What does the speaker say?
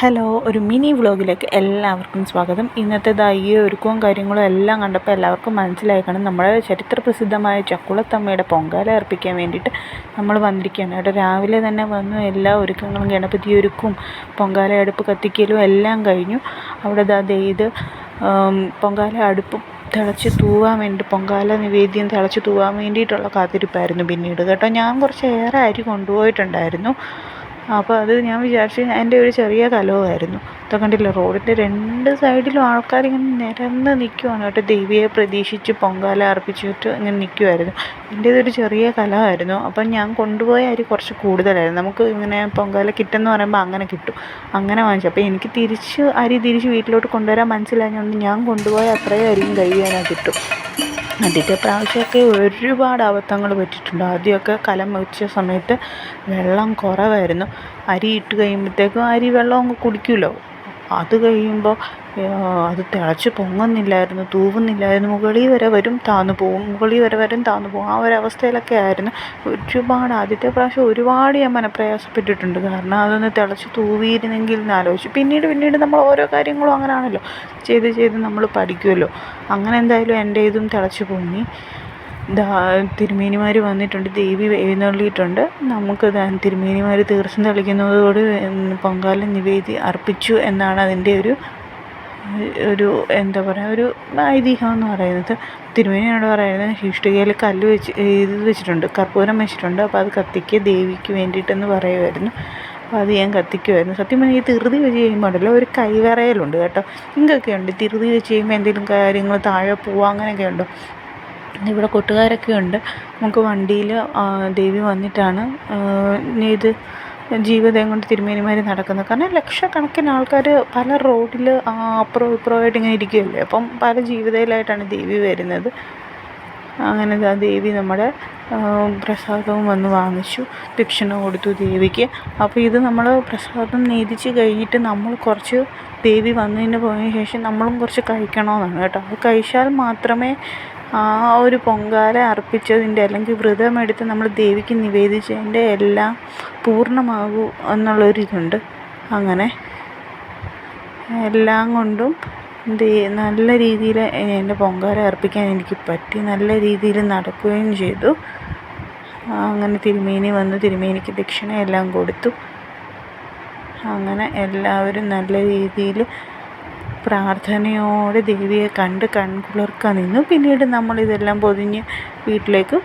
Hello ഒരു mini വ്ളോഗിലേക്ക് എല്ലാവർക്കും സ്വാഗതം. ഇന്നത്തെ ഈ ഒരുക്കവും കാര്യങ്ങളും എല്ലാം കണ്ടപ്പോൾ എല്ലാവർക്കും മനസ്സിലായി കാണും നമ്മുടെ ചരിത്ര പ്രസിദ്ധമായ ചക്കുളത്തമ്മയുടെ പൊങ്കാല അർപ്പിക്കാൻ വേണ്ടിയിട്ട് നമ്മൾ വന്നിരിക്കുകയാണ്. അവിടെ രാവിലെ തന്നെ വന്നു എല്ലാ ഒരുക്കങ്ങളും ഗണപതി ഒരുക്കും പൊങ്കാല അടുപ്പ് കത്തിക്കലും എല്ലാം കഴിഞ്ഞു. അവിടെ ദേ ഇത് പൊങ്കാല അടുപ്പ് തിളച്ച് തൂവാൻ വേണ്ടി പൊങ്കാല നിവേദ്യം തിളച്ച് തൂവാൻ വേണ്ടിയിട്ടുള്ള കാത്തിരിപ്പായിരുന്നു പിന്നീട് കേട്ടോ. ഞാൻ കുറച്ച് ഏറെ അരി കൊണ്ടുപോയിട്ടുണ്ടായിരുന്നു. അപ്പോൾ അത് ഞാൻ വിചാരിച്ചു എന്റെ ഒരു ചെറിയ കലവുമായിരുന്നു. ഇതൊക്കെ കണ്ടില്ലേ റോഡിന്റെ രണ്ട് സൈഡിലും ആൾക്കാരിങ്ങനെ നിരന്ന് നിൽക്കുവാണ് കേട്ടോ ദേവിയെ പ്രതീക്ഷിച്ച് പൊങ്കാല അർപ്പിച്ചിട്ട് ഇങ്ങനെ നിൽക്കുമായിരുന്നു എന്റേതൊരു ചെറിയ കലവായിരുന്നു. അപ്പം ഞാൻ കൊണ്ടുപോയ അരി കുറച്ച് കൂടുതലായിരുന്നു. നമുക്ക് ഇങ്ങനെ പൊങ്കാല കിട്ടുമെന്ന് പറയുമ്പോൾ അങ്ങനെ കിട്ടും. അങ്ങനെ വാങ്ങിച്ചു. അപ്പോൾ എനിക്ക് തിരിച്ച് അരി തിരിച്ച് വീട്ടിലോട്ട് കൊണ്ടുവരാൻ മനസ്സിലായതുകൊണ്ട് ഞാൻ കൊണ്ടുപോയ അത്രയും അരിയും കഴിയാനാണ് കിട്ടും. ആദ്യത്തെ പ്രാവശ്യമൊക്കെ ഒരുപാട് അബദ്ധങ്ങൾ പറ്റിയിട്ടുണ്ട്. ആദ്യമൊക്കെ കലം വെച്ച സമയത്ത് വെള്ളം കുറവായിരുന്നു. അരി ഇട്ട് കഴിയുമ്പോഴത്തേക്കും അരി വെള്ളം അങ്ങ് കുടിക്കുമല്ലോ അത് കഴിയുമ്പോൾ അത് തിളച്ച് പൊങ്ങുന്നില്ലായിരുന്നു തൂവുന്നില്ലായിരുന്നു. മുകളിൽ വരെ വരും താന്നു പോവും. മുകളിൽ വരെ വരും താന്നു പോവും. ആ ഒരു അവസ്ഥയിലൊക്കെ ആയിരുന്നു. ഒരുപാട് ആദ്യത്തെ പ്രാവശ്യം ഒരുപാട് ഞാൻ മനപ്രയാസപ്പെട്ടിട്ടുണ്ട്. കാരണം അതൊന്ന് തിളച്ച് തൂവിയിരുന്നെങ്കിൽ എന്ന് ആലോചിച്ചു. പിന്നീട് പിന്നീട് നമ്മൾ ഓരോ കാര്യങ്ങളും അങ്ങനെയാണല്ലോ ചെയ്ത് ചെയ്ത് നമ്മൾ പഠിക്കുമല്ലോ അങ്ങനെ എന്തായാലും എന്റെ ഇതും തിളച്ച് പൊങ്ങി. തിരുമേനിമാർ വന്നിട്ടുണ്ട് ദേവി എഴുന്നള്ളിയിട്ടുണ്ട്. നമുക്ക് തിരുമേനിമാർ തീർച്ചയായും തെളിക്കുന്നതോട് പൊങ്കാല നിവേദി അർപ്പിച്ചു എന്നാണ് അതിന്റെ ഒരു ഒരു എന്താ പറയുക ഒരു ഐതിഹ്യം എന്ന് പറയുന്നത്. തിരുമേനിയാണ് പറയുന്നത് ഇഷ്ടികയിൽ കല്ല് വെച്ച് ഇത് വെച്ചിട്ടുണ്ട് കർപ്പൂരം വെച്ചിട്ടുണ്ട്. അപ്പോൾ അത് കത്തിക്ക് ദേവിക്ക് വേണ്ടിയിട്ടെന്ന് പറയുമായിരുന്നു. അപ്പോൾ അത് ഞാൻ കത്തിക്കുമായിരുന്നു. സത്യം പറഞ്ഞാൽ ഈ തിരുതി വെച്ച് ഉണ്ടല്ലോ ഒരു കൈവറയലുണ്ട് കേട്ടോ. നിങ്ങൾക്കൊക്കെ ഉണ്ട്. തിരുതി വെച്ച് കഴിയുമ്പോൾ എന്തെങ്കിലും കാര്യങ്ങൾ താഴെ പോവുക അങ്ങനെയൊക്കെ ഉണ്ടോ? ഇവിടെ കൂട്ടുകാരൊക്കെ ഉണ്ട്. നമുക്ക് വണ്ടിയിൽ ദേവി വന്നിട്ടാണ് ഇത് ജീവിതം കൊണ്ട് തിരുമേനിമാർ നടക്കുന്നത്. കാരണം ലക്ഷക്കണക്കിന് ആൾക്കാർ പല റോഡിൽ അപ്പുറവും ഇപ്പുറമായിട്ട് ഇങ്ങനെ ഇരിക്കുകയല്ലേ. അപ്പം പല ജീവിതയിലായിട്ടാണ് ദേവി വരുന്നത്. അങ്ങനെ ആ ദേവി നമ്മുടെ പ്രസാദവും വന്ന് വാങ്ങിച്ചു ദക്ഷിണ കൊടുത്തു ദേവിക്ക്. അപ്പോൾ ഇത് നമ്മൾ പ്രസാദം നീതിച്ച് കഴിഞ്ഞിട്ട് നമ്മൾ കുറച്ച് ദേവി വന്നതിന് പോയതിന് ശേഷം നമ്മളും കുറച്ച് കഴിക്കണമെന്നാണ് കേട്ടോ. അത് കഴിച്ചാൽ മാത്രമേ ആ ഒരു പൊങ്കാല അർപ്പിച്ചതിന്റെ അല്ലെങ്കിൽ വ്രതമെടുത്ത് നമ്മൾ ദേവിക്ക് നിവേദിച്ചതിന്റെ എല്ലാം പൂർണമാകൂ എന്നുള്ളൊരിതുണ്ട്. അങ്ങനെ എല്ലാം കൊണ്ടും നല്ല രീതിയിൽ എന്റെ പൊങ്കാല അർപ്പിക്കാൻ എനിക്ക് പറ്റി. നല്ല രീതിയിൽ നടക്കുകയും ചെയ്തു. അങ്ങനെ തിരുമേനി വന്നു തിരുമേനിക്ക് ദക്ഷിണ എല്ലാം കൊടുത്തു. അങ്ങനെ എല്ലാവരും നല്ല രീതിയിൽ പ്രാർത്ഥനയോടെ ദേവിയെ കണ്ട് കൺകുളിർക്കാൻ നിന്നു. പിന്നീട് നമ്മളിതെല്ലാം പൊതിഞ്ഞ് വീട്ടിലേക്ക്